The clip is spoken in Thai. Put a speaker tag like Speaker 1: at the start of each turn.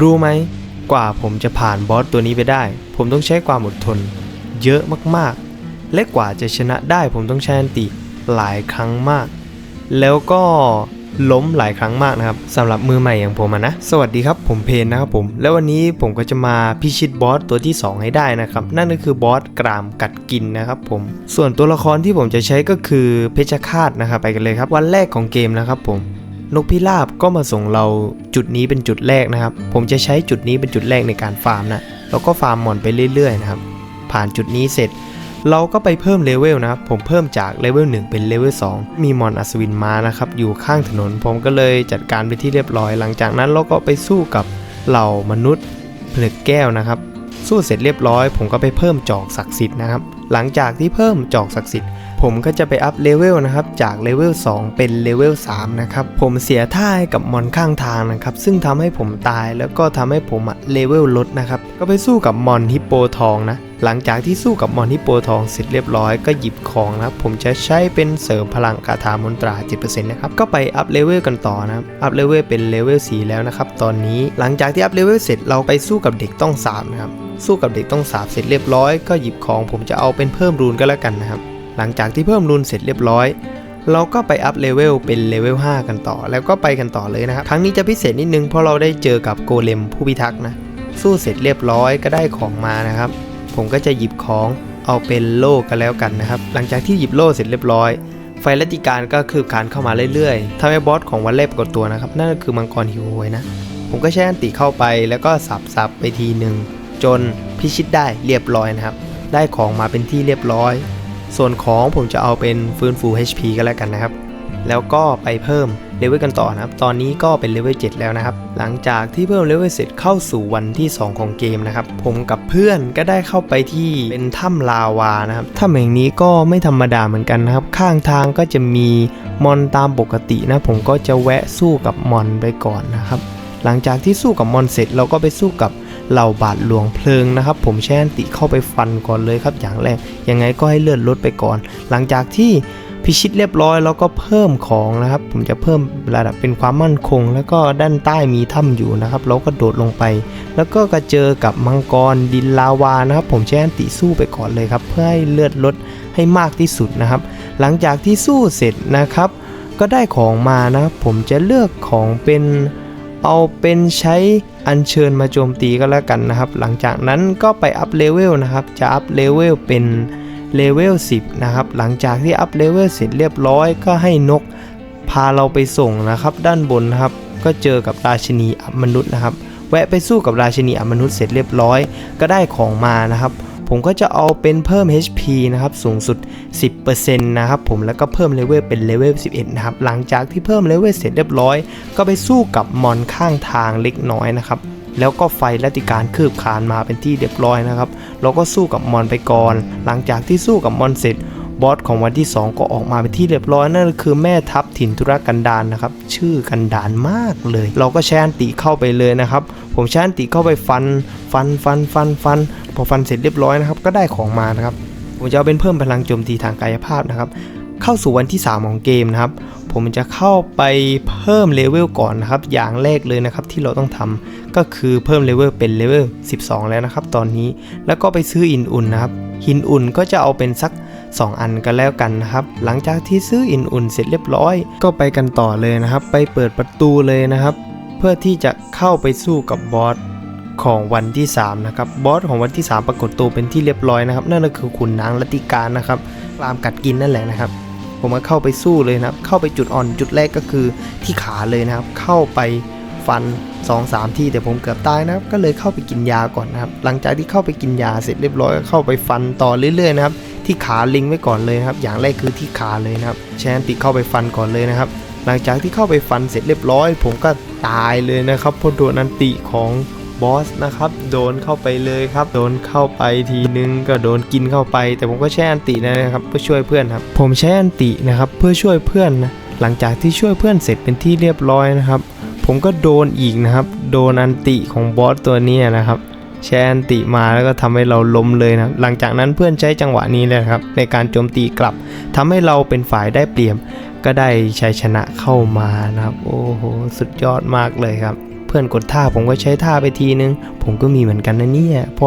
Speaker 1: รู้ไหม กว่าผมจะผ่านบอสตัวนี้ไปได้ ผมต้องใช้ความอดทน เยอะมากๆ และกว่าจะชนะได้ผมต้องใช้อันติหลายครั้งมาก แล้วก็ล้มหลายครั้งมากนะครับสำหรับมือใหม่อย่างผมะนะ สวัสดีครับผมเพนนะครับผม แล้ววันนี้ผมก็จะมาพิชิตบอสตัวที่ 2 ให้ได้นะครับ นั่นก็คือบอสกรามกัดกินนะครับผม ส่วนตัวละครที่ผมจะใช้ก็คือเพชฌฆาตนะครับไปกันเลยครับ วันแรกของเกมนะครับผม นกพิราบก็มาส่งเราจุดนี้เป็นจุดแรกนะครับ ผมจะใช้จุดนี้เป็นจุดแรกในการฟาร์มนะแล้วก็ฟาร์มหมอนไปเรื่อยๆนะครับ ผ่านจุดนี้เสร็จ เราก็ไปเพิ่มเลเวลนะครับ ผมเพิ่มจากเลเวล1เป็นเลเวล2มีมอนอัศวินมานะครับ อยู่ข้างถนน ผมก็เลยจัดการไปที่เรียบร้อย หลังจากนั้นเราก็ไปสู้กับเหล่ามนุษย์ผลึกแก้วนะครับ สู้เสร็จเรียบร้อย ผมก็ไปเพิ่มจอกศักดิ์สิทธิ์นะครับ หลังจากที่เพิ่มจอกศักดิ์สิทธิ์ ผมก็จะไปอัพเลเวลนะครับจากเลเวล2เป็นเลเวล3นะครับผมเสียท่าให้กับมอนข้างทางนะครับซึ่งทำให้ผมตายแล้วก็ทำให้ผมอะเลเวลลดนะครับก็ไปสู้กับมอนฮิปโปทองนะหลังจากที่สู้กับมอนฮิปโปทองเสร็จเรียบร้อยก็หยิบของนะครับผมจะใช้เป็นเสริมพลังคาถามนตรา 7%นะครับก็ไปอัพเลเวลกันต่อนะครับอัพเลเวลเป็นเลเวล4แล้วนะครับตอนนี้หลังจากที่อัพเลเวลเสร็จเราไปสู้กับเด็กต้องสาบนะครับสู้กับเด็กต้องสาบเสร็จเรียบร้อยก็หยิบของผมจะเอาเป็นเพิ่มรูนก็แล้วกันนะครับ หลังจากที่เพิ่มรูนเสร็จเรียบร้อย เราก็ไปอัพเลเวลเป็นเลเวล5กันต่อ แล้วก็ไปกันต่อเลยนะครับ ครั้งนี้จะพิเศษนิดนึงเพราะเราได้เจอกับโกเลมผู้พิทักษ์นะ สู้เสร็จเรียบร้อยก็ได้ของมานะครับ ผมก็จะหยิบของเอาเป็นโล่กันแล้วกันนะครับ หลังจากที่หยิบโล่เสร็จเรียบร้อย ไฟลัติการก็คือการเข้ามาเรื่อยๆทำให้บอสของวันแรกปรากฏตัวนะครับ นั่นก็คือมังกรหิวโหยนะ ผมก็ใช้อันติเข้าไปแล้วก็สับๆไปทีหนึ่งจนพิชิตได้เรียบร้อยนะครับ ได้ของมาเป็นที่เรียบร้อย ส่วนของผมจะเอาเป็นฟื้นฟู HP ก็แล้วกันนะครับ แล้วก็ไปเพิ่มเลเวลกันต่อนะครับ ตอนนี้ก็เป็นเลเวล7แล้วนะครับ หลังจากที่เพิ่มเลเวลเสร็จเข้าสู่วันที่ 2 ของเกมนะครับ ผมกับเพื่อนก็ได้เข้าไปที่เป็นถ้ำลาวานะครับ ถ้ำแห่งนี้ก็ไม่ธรรมดาเหมือนกันนะครับ ข้างทางก็จะมีมอนตามปกตินะ ผมก็จะแวะสู้กับมอนไปก่อนนะครับ หลังจากที่สู้กับมอนเสร็จเราก็ไปสู้กับ เหล่าบาทหลวงเพลิงนะครับ ผมแช่นติเข้าไปฟันก่อนเลยครับอย่างแรกยังไงก็ให้เลือดลดไปก่อน หลังจากที่พิชิตเรียบร้อยแล้วก็เพิ่มของนะครับ ผมจะเพิ่มระดับเป็นความมั่นคง แล้วก็ด้านใต้มีถ้ำอยู่นะครับ เราก็โดดลงไป แล้วก็กระเจอกับมังกรดินลาวานะครับ ผมแช่นติสู้ไปก่อนเลยครับ เพื่อให้เลือดลดให้มากที่สุดนะครับ หลังจากที่สู้เสร็จนะครับ ก็ได้ของมานะครับผมจะเลือกของเป็นเอาเป็นใช้ อัญเชิญมาโจมตีก็แล้วกันนะครับ หลังจากนั้นก็ไปอัพเลเวลนะครับ จะอัพเลเวลเป็นเลเวล10 นะครับ หลังจากที่อัพเลเวลเสร็จเรียบร้อยก็ให้นกพาเราไปส่งนะครับ ด้านบนนะครับ ก็เจอกับราชินีอมนุษย์นะครับ แวะไปสู้กับราชินีอมนุษย์เสร็จเรียบร้อย ก็ได้ของมานะครับ ผมก็จะเอาเป็นเพิ่ม HP นะครับสูงสุด 10%นะครับผมแล้วก็เพิ่มเลเวลเป็นเลเวล11 นะครับ หลังจากที่เพิ่มเลเวลเสร็จเรียบร้อย ก็ไปสู้กับมอนข้างทางเล็กน้อยนะครับแล้วก็ไฟลัติการคืบคานมาเป็นที่เรียบร้อยนะครับ เราก็สู้กับมอนไปก่อน หลังจากที่สู้กับมอนเสร็จ บอสของวันที่ 2 ก็ออกมาเป็นที่เรียบร้อยนั่นคือแม่ทัพถิ่นธุรกันดารนะครับ ชื่อกันดารมากเลย เราก็แชนติเข้าไปเลยนะครับ ผมแชนติเข้าไปฟัน ฟันฟันฟันฟันพอฟันเสร็จเรียบร้อยนะครับ ก็ได้ของมานะครับผมจะเอาเป็นเพิ่มพลังโจมตีทางกายภาพนะครับ เข้าสู่วันที่ 3 ของเกมนะครับ ผมจะเข้าไปเพิ่มเลเวลก่อนนะครับ อย่างแรกเลยนะครับที่เราต้องทำก็คือเพิ่มเลเวลเป็นเลเวล12 แล้วนะครับ ตอนนี้แล้วก็ไปซื้ออินอุ่นนะครับหินอุ่นก็จะเอาเป็นสัก 2 อันกันแล้วกันนะครับ หลังจากที่ซื้ออินอุ่นเสร็จเรียบร้อย ก็ไปกันต่อเลยนะครับ ไปเปิดประตูเลยนะครับ เพื่อที่จะเข้าไปสู้กับบอสของวันที่ 3 นะครับ บอสของวันที่ 3 ปรากฏตัวเป็นที่เรียบร้อยนะครับ นั่นก็คือขุนนางรัติการนะครับตามกัดกินนั่นแหละนะครับ ผมก็เข้าไปสู้เลยนะครับ เข้าไปจุดอ่อนจุดแรกก็คือที่ขาเลยนะครับ เข้าไปฟัน2-3ที่แต่ผมเกือบตายนะครับ ก็เลยเข้าไปกินยาก่อนนะครับ หลังจากที่เข้าไปกินยาเสร็จเรียบร้อยก็เข้าไปฟันต่อเรื่อยๆนะครับ ที่ขาลิงไว้ก่อนเลยนะครับ อย่างแรกคือที่ขาเลยนะครับแชนติเข้าไปฟันก่อนเลยนะครับ หลังจากที่เข้าไปฟันเสร็จเรียบร้อย ผมก็ตายเลยนะครับเพราะโดนอันติของบอสนะครับโดนเข้าไปเลยครับโดนเข้าไปทีนึงก็โดนกินเข้าไป แต่ผมก็ใช้อันตินะครับเพื่อช่วยเพื่อนครับผมใช้อันตินะครับเพื่อช่วยเพื่อนนะหลังจากที่ช่วยเพื่อนเสร็จเป็นที่เรียบร้อยนะครับ ผมก็โดนอีกนะครับ โดนอันติของบอสตัวนี้นะครับ แชร์อันติมาแล้วก็ทำให้เราล้มเลยนะหลังจากนั้นเพื่อนใช้จังหวะนี้เลยครับในการโจมตีกลับทำให้เราเป็นฝ่ายได้เปรียบก็ได้ชัยชนะเข้ามานะครับโอ้โหสุดยอดมากเลยครับ เพื่อนกดท่าผมก็ใช้ท่าไปทีนึง ผมก็มีเหมือนกันนะเนี่ยพ